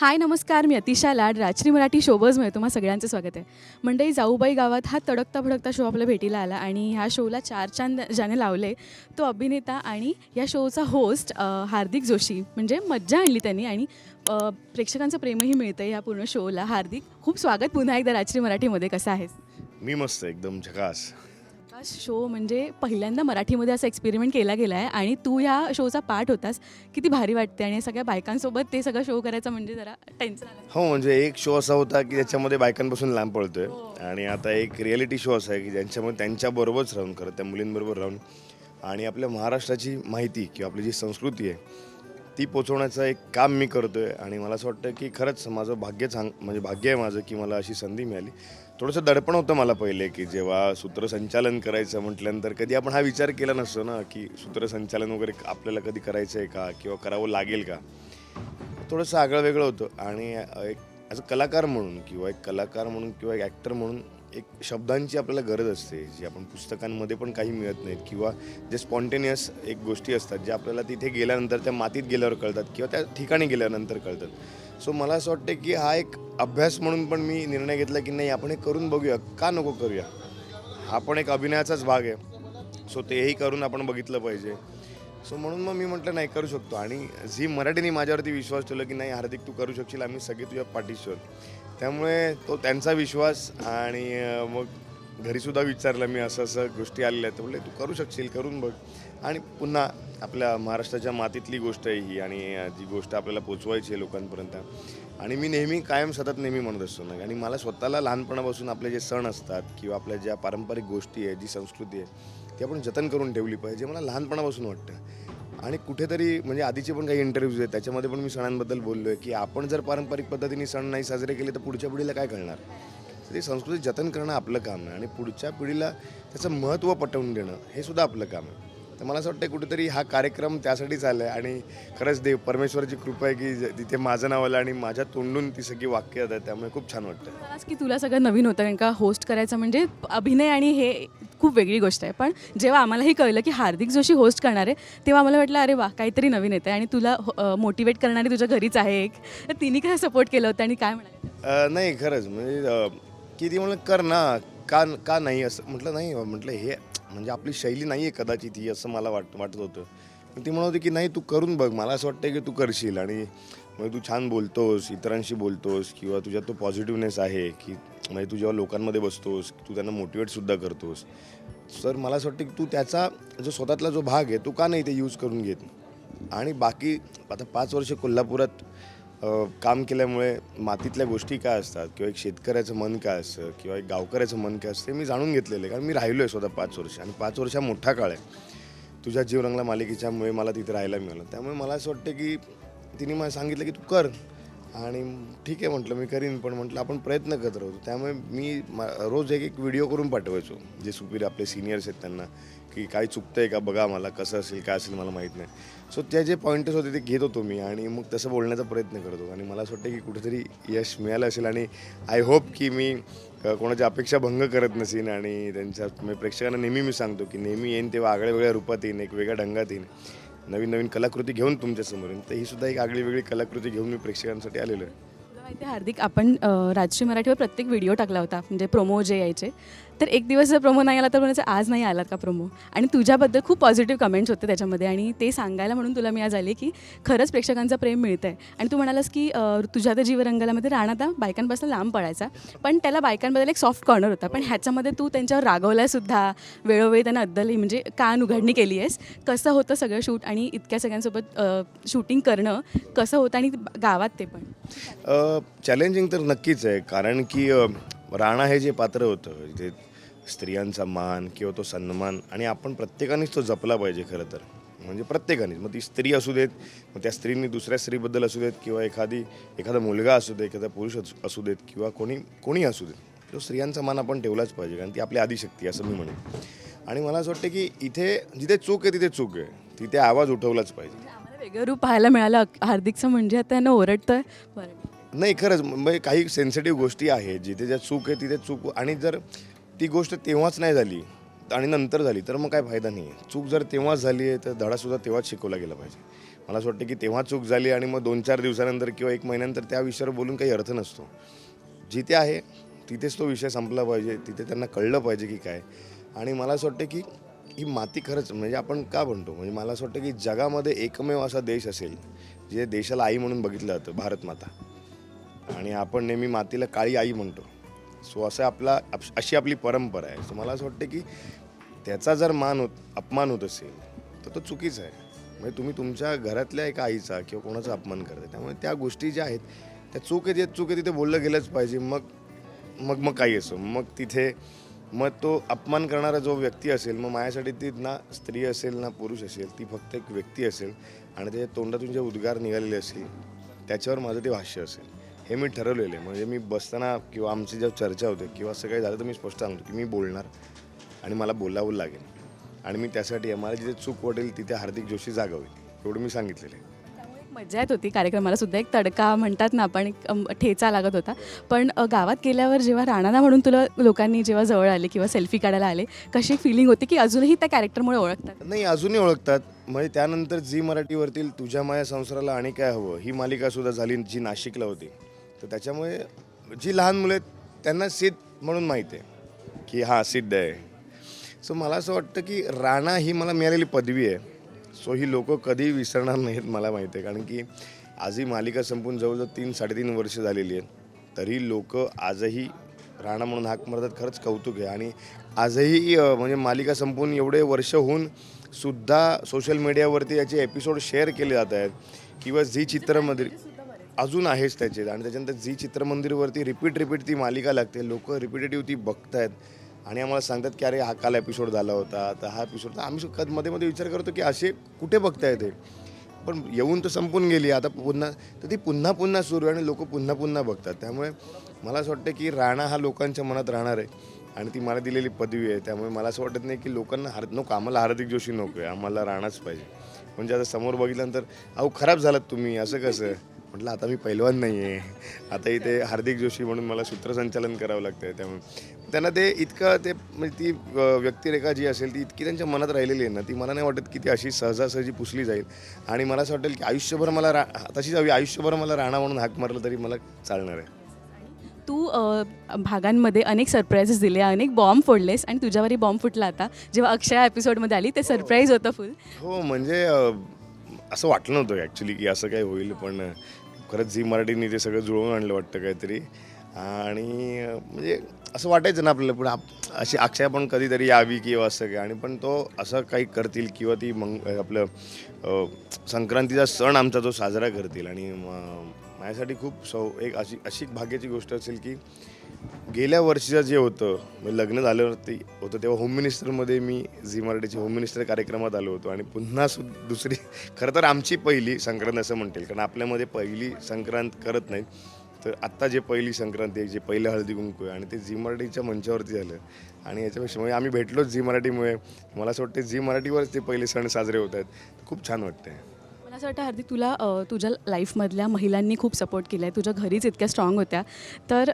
हाय नमस्कार. मी अतिशा लाड राजश्री मराठी शोबर्समध्ये तुम्हा सगळ्यांचं स्वागत आहे. मंडई जाऊबाई गावात हा तडकता भडकता शो आपल्या भेटीला आला आणि ह्या शोला चार चांद ज्याने लावले तो अभिनेता आणि या शोचा होस्ट हार्दिक जोशी. म्हणजे मज्जा आणली त्यांनी आणि प्रेक्षकांचं प्रेमही मिळतं ह्या पूर्ण शोला हार्दिक खूप स्वागत पुन्हा एकदा राजश्री मराठीमध्ये. कसं आहेस? मी मस्त एकदम झकास. हा शो म्हणजे पहिल्यांदा मराठीमध्ये असा एक्सपेरिमेंट केला गेला आहे आणि तू ह्या शोचा पार्ट होतास. किती भारी वाटते आणि सगळ्या बायकांसोबत ते सगळं शो करायचं म्हणजे जरा टेन्शन आलं. हो म्हणजे एक शो असा होता की ज्याच्यामध्ये बायकांपासून लांब पळतोय. आणि आता एक रियालिटी शो असा आहे की ज्यांच्यामध्ये त्यांच्याबरोबरच राहून खरं त्या मुलींबरोबर राहून. आणि आपल्या महाराष्ट्राची माहिती किंवा आपली जी संस्कृती आहे ती पोचवण्याचं एक काम मी करतोय. आणि मला असं वाटतं की खरंच माझं भाग्य चांग म्हणजे भाग्य आहे माझं की मला अशी संधी मिळाली. थोडंसं दडपण होतं मला पहिले की जेव्हा सूत्रसंचालन करायचं म्हटल्यानंतर कधी आपण हा विचार केला नसतो ना की सूत्रसंचालन वगैरे आपल्याला कधी करायचं आहे का किंवा करावं लागेल का? थोडंसं आगळं वेगळं होतं. आणि एक ॲज अ कलाकार म्हणून किंवा एक कलाकार म्हणून किंवा एक ॲक्टर म्हणून एक शब्दांची आपल्याला गरज असते जी आपण पुस्तकांमध्ये पण काही मिळत नाहीत. किंवा जे स्पॉन्टेनियस एक गोष्टी असतात ज्या आपल्याला तिथे गेल्यानंतर त्या मातीत गेल्यावर कळतात किंवा त्या ठिकाणी गेल्यानंतर कळतात. सो मला असं वाटतं की हा एक अभ्यास म्हणून पण मी निर्णय घेतला की नाही आपण हे करून बघूया. का नको करूया? हा पण एक अभिनयाचाच भाग आहे. सो तेही करून आपण बघितलं पाहिजे. सो म्हणून मग मी म्हटलं नाही करू शकतो. आणि झी मराठीने माझ्यावरती विश्वास ठेवला की नाही हार्दिक तू करू शकशील. आम्ही सगळे तुझ्या पाठीशी त्यामुळे तो त्यांचा विश्वास आणि मग घरीसुद्धा विचारलं मी असं असं गोष्टी आलेल्या आहेत. तर तू करू शकशील करून बघ. आणि पुन्हा आपल्या महाराष्ट्राच्या मातीतली गोष्ट आहे ही आणि जी गोष्ट आपल्याला पोचवायची आहे लोकांपर्यंत. आणि मी नेहमी कायम सतत नेहमी म्हणत असतो ना आणि मला स्वतःला लहानपणापासून आपले जे सण असतात किंवा आपल्या ज्या पारंपरिक गोष्टी आहे जी संस्कृती आहे ती आपण जतन करून ठेवली पाहिजे मला लहानपणापासून वाटतं. आणि कुठेतरी म्हणजे आधीचे पण काही इंटरव्ह्यूज आहेत त्याच्यामध्ये पण मी सणांबद्दल बोललो आहे की आपण जर पारंपरिक पद्धतीने सण नाही साजरे केले तर पुढच्या पिढीला काय कळणार? तर ती संस्कृती जतन करणं आपलं काम आहे आणि पुढच्या पिढीला त्याचं महत्त्व पटवून देणं हे सुद्धा आपलं काम आहे. तर मला असं वाटतं कुठेतरी हा कार्यक्रम त्यासाठीच आला आहे आणि खरंच देव परमेश्वराची कृपा आहे की तिथे माझं नाव आलं आणि माझ्या तोंडून ती सगळी वाक्य येतात त्यामुळे खूप छान वाटतं म्हणालास की तुला सगळं नवीन होतं कारण का होस्ट करायचं म्हणजे अभिनय आणि हे खूप वेगळी गोष्ट आहे. पण जेव्हा आम्हालाही कळलं की हार्दिक जोशी होस्ट करणार आहे तेव्हा आम्हाला वाटलं अरे वा काहीतरी नवीन येतं आणि तुला मोटिवेट करणारी तुझ्या घरीच आहे एक. तर तिने काय सपोर्ट केलं होतं आणि काय म्हणाले? नाही खरंच. म्हणजे की ती म्हणलं कर ना का का नाही? असं म्हटलं नाही म्हटलं हे म्हणजे आपली शैली नाही आहे कदाचित ही असं मला वाट वाटत होतं. पण ती म्हणत होती की नाही तू करून बघ मला असं वाटतं की तू करशील आणि म्हणजे तू छान बोलतोस इतरांशी बोलतोस किंवा तुझ्यात तो पॉझिटिव्हनेस आहे की म्हणजे तू जेव्हा लोकांमध्ये बसतोस तू त्यांना मोटिवेटसुद्धा करतोस. सर मला असं वाटतं की तू त्याचा जो स्वतःतला जो भाग आहे तो का नाही ते यूज करून घेत? आणि बाकी आता पाच वर्ष कोल्हापुरात काम केल्यामुळे मातीतल्या गोष्टी काय असतात? किंवा एक शेतकऱ्याचं मन काय असतं? किंवा एक गावकऱ्याचं मन काय असतं? ते मी जाणून घेतलेलं आहे. कारण मी राहिलो आहे स्वतः पाच वर्ष आणि पाच वर्ष हा मोठा काळ आहे. तुझ्या जीवरंगला मालिकेच्यामुळे मला तिथे राहायला मिळालं. त्यामुळे मला असं वाटतं की तिने मला सांगितलं की तू कर. आणि ठीक आहे म्हटलं मी करीन. पण म्हटलं आपण प्रयत्न करत राहतो त्यामुळे मी मा- रोज एक एक व्हिडिओ करून पाठवायचो. जे सुपीर आपले सिनियर्स आहेत त्यांना की काय आहे का बघा मला कसं असेल काय असेल मला माहीत नाही. सो त्या जे पॉईंटर्स होते ते घेत होतो मी आणि मग तसं बोलण्याचा प्रयत्न करतो आणि मला असं वाटतं की कुठेतरी यश मिळालं असेल आणि आय होप की मी कोणाची अपेक्षा भंग करत नसेन आणि त्यांच्या म्हणजे प्रेक्षकांना नेहमी मी सांगतो की नेहमी येईन तेव्हा आगळ्या वेगळ्या रूपात येईन एक वेगळ्या ढंगात येईन. नवीन नवीन कलाकृती घेऊन तुमच्यासमोर येईन तर ही सुद्धा एक आगळी वेगळी कलाकृती घेऊन मी प्रेक्षकांसाठी आलेलो आहे. माहिती आहे हार्दिक आपण राजश्री मराठीवर प्रत्येक व्हिडिओ टाकला होता म्हणजे प्रोमो जे यायचे. तर एक दिवस जर प्रोमो नाही आला तर म्हणायचं आज नाही आला का प्रोमो आणि तुझ्याबद्दल खूप पॉझिटिव्ह कमेंट्स होते त्याच्यामध्ये आणि ते सांगायला म्हणून तुला मी आज आले की खरंच प्रेक्षकांचं प्रेम मिळतं आहे आणि तू म्हणालास की तुझ्या त्या जीवरंगालामध्ये राणा आता बायकांपासून लांब पडायचा पण त्याला बायकांबद्दल एक सॉफ्ट कॉर्नर होता. पण ह्याच्यामध्ये तू त्यांच्यावर रागवलासुद्धा वेळोवेळी त्यांना अद्दल म्हणजे कान उघडणी केली आहेस. कसं होतं सगळं शूट आणि इतक्या सगळ्यांसोबत शूटिंग करणं कसं होतं आणि गावात ते पण? चॅलेंजिंग तर नक्कीच आहे. कारण की राणा हे जे पात्र होतं जे स्त्रियांचा मान किंवा तो सन्मान आणि आपण प्रत्येकानेच तो जपला पाहिजे खरं तर. म्हणजे प्रत्येकानेच. मग ती स्त्री असू देत मग त्या स्त्रीने दुसऱ्या स्त्रीबद्दल असू देत किंवा एखादी एखादा मुलगा असू दे एखादा पुरुष असू- देत किंवा कोणी कोणी असू देत तो स्त्रियांचा मान आपण ठेवलाच पाहिजे कारण ती आपली आदिशक्ती असं मी म्हणेन. आणि मला असं वाटतं की इथे जिथे चूक आहे तिथे चूक आहे. तिथे आवाज उठवलाच पाहिजे. आम्हाला वेगळं रूप पाहायला मिळालं हार्दिकचं म्हणजे आता त्यानं ओरडतोय. बरं. नाही खरंच. म्हणजे काही सेन्सिटिव्ह गोष्टी आहेत जिथे ज्या चूक आहे तिथे चूक. आणि जर ती गोष्ट तेव्हाच नाही झाली आणि नंतर झाली तर मग काय फायदा नाही आहे चूक जर तेव्हाच झाली आहे तर धडासुद्धा तेव्हाच शिकवला गेला पाहिजे. मला असं वाटतं की तेव्हा चूक झाली आणि मग दोन चार दिवसानंतर किंवा एक महिन्यानंतर त्या विषयावर बोलून काही अर्थ नसतो. जिथे आहे तिथेच तो विषय संपला पाहिजे तिथे त्यांना कळलं पाहिजे की काय. आणि मला असं वाटतं की ही माती खरंच म्हणजे आपण का म्हणतो? म्हणजे मला असं वाटतं की जगामध्ये एकमेव असा देश असेल जे देशाला आई म्हणून बघितलं जातं भारत माता. आणि आपण नेहमी मातीला काळी आई म्हणतो. सो असं आपला अप- अशी आपली परंपरा आहे. सो मला असं वाटतं की त्याचा जर मान होत अपमान होत असेल तर तो चुकीचा आहे. म्हणजे तुम्ही तुमच्या घरातल्या एका आईचा किंवा कोणाचा अपमान करता त्यामुळे त्या गोष्टी ज्या आहेत त्या चूक आहेत चूक आहे तिथे बोललं गेलंच पाहिजे. मग मग मग काही असो. मग तिथे मग तो अपमान करणारा जो व्यक्ती असेल मग माझ्यासाठी ती ना स्त्री असेल ना पुरुष असेल ती फक्त एक व्यक्ती असेल आणि त्याच्या तोंडातून जे उद्गार निघालेले असतील त्याच्यावर माझं ते भाष्य असेल. हे मी ठरवलेलं आहे. म्हणजे मी बसताना किंवा आमची जेव्हा चर्चा होते किंवा असं काही झालं तर मी स्पष्ट सांगतो की मी बोलणार आणि मला बोलावं लागेल. आणि मी त्यासाठी मला जिथे चूक वाटेल तिथे हार्दिक जोशी जागा होईल. एवढं मी सांगितलेलं आहे. मजा येत होती. कार्यक्रमाला सुद्धा एक तडका म्हणतात ना आपण एक ठेचा लागत होता. पण गावात गेल्यावर जेव्हा राणादा म्हणून तुला लोकांनी जेव्हा जवळ आले किंवा सेल्फी काढायला आले कशी फिलिंग होती की अजूनही त्या कॅरेक्टरमुळे ओळखतात? नाही अजूनही ओळखतात. म्हणजे त्यानंतर झी मराठीवरतील तुझ्या माया संसाराला आणि काय हवं ही मालिका सुद्धा झाली जी नाशिकला होती. तर त्याच्यामुळे जी लहान मुलं आहेत त्यांना सिद्ध म्हणून माहीत आहे की हा सिद्ध आहे. सो मला असं वाटतं की राणा ही मला मिळालेली पदवी आहे. सो ही लोक कधी विसरणार नाहीत मला माहिती आहे. कारण की आज ही मालिका संपून जवळजवळ तीन साडेतीन वर्ष झालेली आहेत. तरी लोक आजही राणा म्हणून हाक मारतात खरंच कौतुक आहे. आणि आजही म्हणजे मालिका संपून एवढे वर्ष होऊन सुद्धा सोशल मीडियावरती याचे एपिसोड शेअर केले जात आहेत. किंवा झी चित्रामध्ये अजून आहेच त्याचे. आणि त्याच्यानंतर झी चित्रमंदिरवरती रिपीट रिपीट ती मालिका लागते. लोक रिपीटेटिव्ह ती बघतायत. आणि आम्हाला सांगतात की अरे हा काल एपिसोड झाला होता. तर हा एपिसोड तर आम्ही कधी मध्ये मध्ये विचार करतो की असे कुठे बघताय ते पण येऊन तर संपून गेली. आता पुन्हा तर ती पुन्हा पुन्हा सुरू आहे आणि लोक पुन्हा पुन्हा बघतात. त्यामुळे मला असं वाटतं की राणा हा लोकांच्या मनात राहणार आहे. आणि ती मला दिलेली पदवी आहे. त्यामुळे मला असं वाटत नाही की लोकांना हार नको आम्हाला हार्दिक जोशी नको आहे आम्हाला राणाच पाहिजे. म्हणजे आता समोर बघितल्यानंतर अहो खराब झालात तुम्ही. असं कसं? म्हटलं आता मी पैलवान नाही आहे आता इथे हार्दिक जोशी म्हणून मला सूत्रसंचालन करावं लागतं आहे त्यामुळे. त्यांना ते इतकं ते म्हणजे ती व्यक्तिरेखा जी असेल ती इतकी त्यांच्या मनात राहिलेली आहे ना ती मला नाही वाटत की ती अशी सहजासहजी पुसली जाईल. आणि मला असं वाटेल की आयुष्यभर मला रा तशीच हवी आयुष्यभर मला राणा म्हणून हाक मारलं तरी मला चालणार आहे. तू भागांमध्ये अनेक सरप्राईजेस दिले अनेक बॉम्ब फोडलेस आणि तुझ्यावरही बॉम्ब फुटला आता. जेव्हा अक्षया एपिसोडमध्ये आली ते सरप्राईज होतं फुल हो म्हणजे असं वाटलं नव्हतं ॲक्च्युली की असं काय होईल पण खरंच झी मराठीने ते सगळं जुळवून आणलं वाटतं काहीतरी. आणि म्हणजे असं वाटायचं ना आपल्याला पण अशी अक्षय पण कधीतरी यावी किंवा असं काय आणि पण तो असं काही करतील किंवा ती मग आपलं संक्रांतीचा सण आमचा तो साजरा करतील. आणि माझ्यासाठी खूप सौ एक अशी अशी भाग्याची गोष्ट असेल की गेल्या वर्षीचं जे होतं म्हणजे लग्न झाल्यावरती होतं तेव्हा होम मिनिस्टरमध्ये मी झी मराठीचे होम मिनिस्टर कार्यक्रमात आलो होतो. आणि पुन्हा सु दुसरी खरं तर आमची पहिली संक्रांत असं म्हणतील कारण आपल्यामध्ये पहिली संक्रांत करत नाही तर आत्ता जे पहिली संक्रांती आहे जे पहिलं हळदी कुंकू आहे आणि ते झी मराठीच्या मंचावरती झालं. आणि याच्यापेक्षा म्हणजे आम्ही भेटलोच झी मराठीमुळे. मला असं वाटतं झी मराठीवरच ते पहिले सण साजरे होत आहेत. खूप छान वाटते मला असं वाटतं हार्दिक तुला तुझ्या लाईफमधल्या महिलांनी खूप सपोर्ट केला आहे तुझ्या घरीच इतक्या स्ट्रॉंग होत्या. तर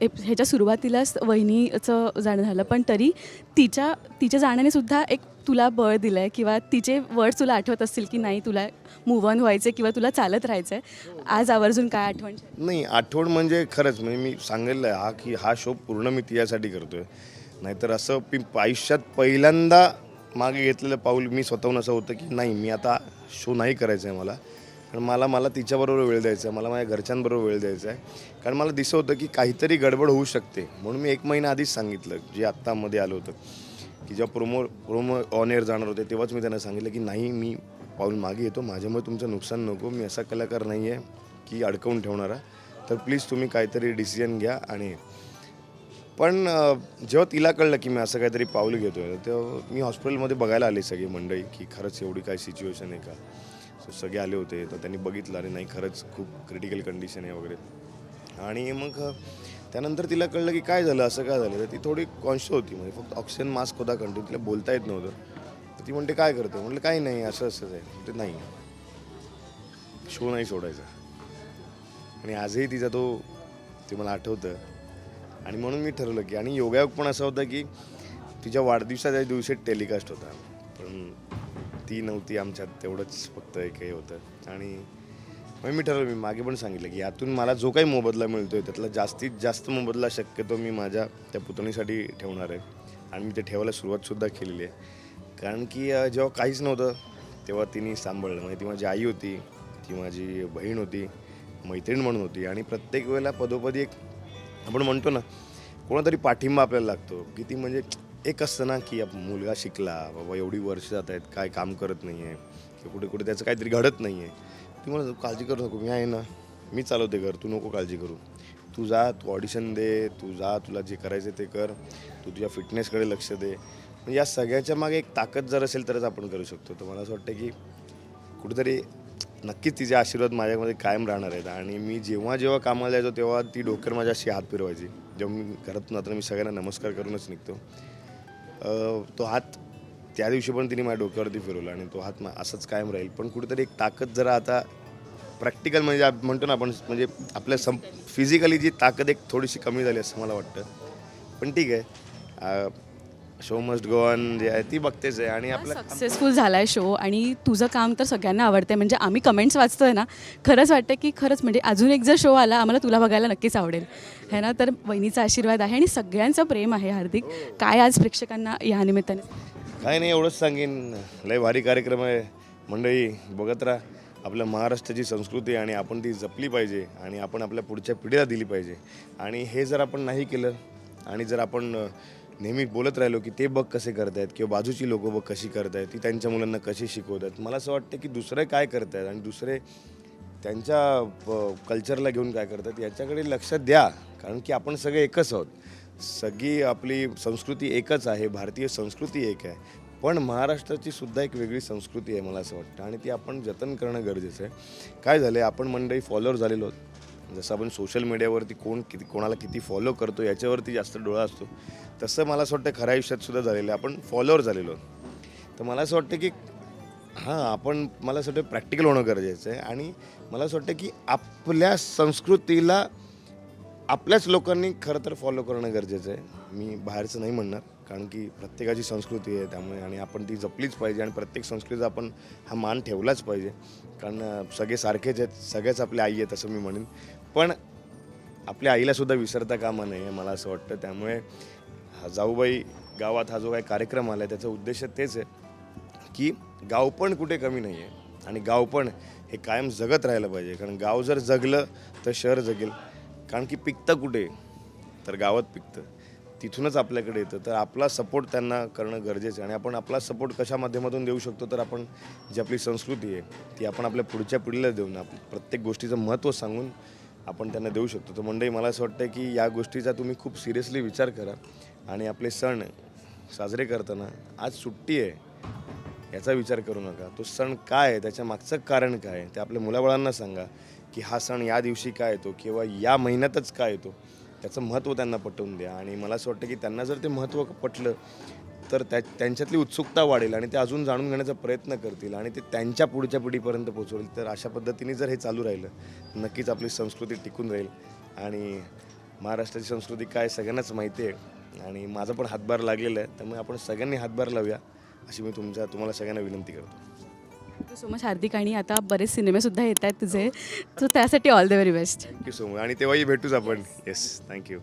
एप- ह्याच्या सुरुवातीलाच वहिनीचं जाणं झालं पण तरी तिच्या तिच्या जाण्याने सुद्धा एक तुला बळ दिलं आहे किंवा तिचे वर्ड्स तुला आठवत असतील की नाही तुला मूव ऑन व्हायचं किंवा तुला चालत राहायचं आहे आज आवर्जून काय आठवण? नाही आठवण म्हणजे खरंच म्हणजे मी सांगितलं आहे हा की हा शो पूर्ण मी तिच्यासाठी करतोय. नाहीतर असं मी आयुष्यात पहिल्यांदा मागे घेतलेलं पाऊल मी स्वतःहून असं होतं की नाही मी आता शो नाही करायचं आहे मला. कारण मला मला तिच्याबरोबर वेळ द्यायचा आहे मला माझ्या घरच्यांबरोबर वेळ द्यायचा आहे. कारण मला दिसत होतं की काहीतरी गडबड होऊ शकते. म्हणून मी एक महिना आधीच सांगितलं जे आत्तामध्ये आलं होतं की जेव्हा प्रोमो प्रोमो ऑन एअर जाणार होते तेव्हाच मी त्यांना सांगितलं की नाही मी पाऊल मागे येतो माझ्यामुळे तुमचं नुकसान नको मी असा कलाकार नाही आहे की अडकवून ठेवणारा. तर प्लीज तुम्ही काहीतरी डिसिजन घ्या आणि पण जेव्हा तिला कळलं की मी असं काहीतरी पाऊल घेतो आहे तेव्हा मी हॉस्पिटलमध्ये बघायला आले सगळी मंडळी की खरंच एवढी काय सिच्युएशन आहे का? सगळे आले होते तर त्यांनी बघितलं अरे नाही खरंच खूप क्रिटिकल कंडिशन आहे वगैरे. आणि मग त्यानंतर तिला कळलं की काय झालं असं काय झालं? तर ती थोडी कॉन्शियस होती म्हणजे फक्त ऑक्सिजन मास्क होता कंटिन्यू तिला बोलता येत नव्हतं. तर ती म्हणते काय करते म्हटलं काही नाही असं असंच आहे. म्हणते नाही. शो नाही सोडायचा. आणि आजही तिचा तो ते मला आठवतं. आणि म्हणून मी ठरवलं की आणि योगायोग पण असा होता की तिच्या वाढदिवसाच्या दिवशी टेलिकास्ट होता. पण ती नव्हती आमच्यात तेवढंच फक्त एक हे होतं. आणि मग मी ठरवलं मी मागे पण सांगितलं की यातून मला जो काही मोबदला मिळतोय त्यातला जास्तीत जास्त मोबदला शक्यतो मी माझ्या त्या पुतणीसाठी ठेवणार आहे. आणि मी ते ठेवायला सुरुवातसुद्धा केलेली आहे. कारण की जेव्हा काहीच नव्हतं तेव्हा तिने सांभाळलं. म्हणजे ती माझी आई होती ती माझी बहीण होती मैत्रीण म्हणून होती. आणि प्रत्येक वेळेला पदोपदी एक आपण म्हणतो ना कोणातरी पाठिंबा आपल्याला लागतो की ती म्हणजे एक असतं ना की आप- मुलगा शिकला बाबा एवढी वर्ष जात आहेत काय काम करत नाही आहे किंवा कुठे कुठे त्याचं काहीतरी घडत नाही आहे ती म्हणत काळजी करू नको मी आहे ना मी चालवते घर तू नको काळजी करू. तू जा तू ऑडिशन दे तू जा तुला जे करायचं ते कर तू तुझ्या फिटनेसकडे लक्ष दे. म्हणजे या सगळ्याच्या मागे एक ताकद जर असेल तरच आपण करू शकतो. तर मला असं वाटतं की कुठेतरी नक्कीच तिचे आशीर्वाद माझ्यामध्ये कायम राहणार आहेत. आणि मी जेव्हा जेव्हा कामाला जायचो तेव्हा ती डोक्यावर माझ्या अशी हात फिरवायची. जेव्हा मी घरातून आता मी सगळ्यांना नमस्कार करूनच निघतो. तो हात त्या दिवशी पण तिने माझ्या डोक्यावरती फिरवला आणि तो हात असंच कायम राहील. पण कुठेतरी एक ताकद जरा आता प्रॅक्टिकल म्हणजे आप- म्हणतो ना आपण म्हणजे आपल्या सं फिजिकली जी ताकद एक थोडीशी कमी झाली असं मला वाटतं. पण ठीक आहे. शो मस्ट गो ऑन जे आहे ती बघतेच आहे. आणि आपलं सक्सेसफुल झाला आहे शो आणि तुझं काम तर सगळ्यांना आवडतंय. म्हणजे आम्ही कमेंट्स वाचतोय ना खरंच वाटतं की खरंच म्हणजे अजून एक जर शो आला आम्हाला तुला बघायला नक्कीच आवडेल. है ना? तर वहिनीचा आशीर्वाद आहे आणि सगळ्यांचं प्रेम आहे हार्दिक. काय आज प्रेक्षकांना या निमित्ताने? काय नाही एवढंच सांगेन. लय भारी कार्यक्रम आहे. मंडळी बघत राहा. आपल्या महाराष्ट्राची संस्कृती आणि आपण ती जपली पाहिजे आणि आपण आपल्या पुढच्या पिढीला दिली पाहिजे. आणि हे जर आपण नाही केलं आणि जर आपण नेहमी बोलत राहिलो की ते बघ कसे करतायत किंवा बाजूची लोकं बघ कशी करतायत ती त्यांच्या मुलांना कशी शिकवतात. मला असं वाटतं की दुसरे काय करतायत आणि दुसरे त्यांच्या कल्चरला घेऊन काय करतात याच्याकडे लक्ष द्या. कारण की आपण सगळे एकच आहोत. सगळी आपली संस्कृती एकच आहे भारतीय संस्कृती एक आहे. पण महाराष्ट्राची सुद्धा एक वेगळी संस्कृती आहे मला असं वाटतं आणि ती आपण जतन करणं गरजेचं आहे. काय झालं आहे आपण मंडळी फॉलोअर झालेलो आहोत. जसं आपण सोशल मीडियावरती कोण किती कोणाला किती फॉलो करतो याच्यावरती जास्त डोळा असतो. तसं मला असं वाटतं खऱ्या आयुष्यात सुद्धा झालेलं आहे. आपण फॉलोअर झालेलो तर मला असं वाटतं की हां आपण मला असं वाटतं प्रॅक्टिकल होणं गरजेचं आहे. आणि मला असं वाटतं की आपल्या संस्कृतीला आपल्याच लोकांनी खरं तर फॉलो करणं गरजेचं आहे. मी बाहेरचं नाही म्हणणार कारण की प्रत्येकाची संस्कृती आहे त्यामुळे आणि आपण ती जपलीच पाहिजे आणि प्रत्येक संस्कृतीचा आपण हा मान ठेवलाच पाहिजे. कारण सगळे सारखेच आहेत सगळ्याच आपल्या आई आहेत असं मी म्हणेन. पण आपल्या आईलासुद्धा विसरता कामा नाही मला असं वाटतं. त्यामुळे हा जाऊबाई गावात हा जो काही कार्यक्रम आला आहे त्याचा उद्देश तेच आहे की गाव पण कुठे कमी नाही आहे आणि गाव पण हे कायम जगत राहिलं पाहिजे. कारण गाव जर जगलं तर शहर जगेल. कारण की पिकतं कुठे? तर गावात पिकतं. तिथूनच आपल्याकडे येतं. तर आपला सपोर्ट त्यांना करणं गरजेचं आहे. आणि आपण आपला सपोर्ट कशा माध्यमातून देऊ शकतो तर आपण जी आपली संस्कृती आहे ती आपण आपल्या पुढच्या पिढीला देऊन आप प्रत्येक गोष्टीचं महत्त्व सांगून आपण त्यांना देऊ शकतो. तर मंडळी मला असं वाटतं की या गोष्टीचा तुम्ही खूप सिरियसली विचार करा आणि आपले सण साजरे करताना आज सुट्टी आहे याचा विचार करू नका. तो सण काय आहे त्याच्या मागचं कारण काय आहे ते आपल्या मुलाबाळांना सांगा की हा सण या दिवशी काय येतो किंवा या महिन्यातच काय येतो त्याचं महत्त्व त्यांना पटवून द्या. आणि मला असं वाटतं की त्यांना जर ते महत्त्व पटलं तर त्या त्यांच्यातली उत्सुकता वाढेल आणि ते अजून जाणून घेण्याचा प्रयत्न करतील आणि ते त्यांच्या पुढच्या पिढीपर्यंत पोचवेल तर अशा पद्धतीने जर हे चालू राहिलं नक्कीच आपली संस्कृती टिकून राहील. आणि महाराष्ट्राची संस्कृती काय सगळ्यांनाच माहिती आहे. आणि माझा पण हातभार लागलेला आहे. त्यामुळे आपण सगळ्यांनी हातभार लावूया अशी मी तुमच्या तुम्हाला सगळ्यांना विनंती करतो. थँक्यू सो मच हार्दिक आणि आता बरेच सिनेमेसुद्धा येत आहेत तुझे. सो त्यासाठी all the very best thank you so much आणि तेव्हाही भेटूच आपण. Yes thank you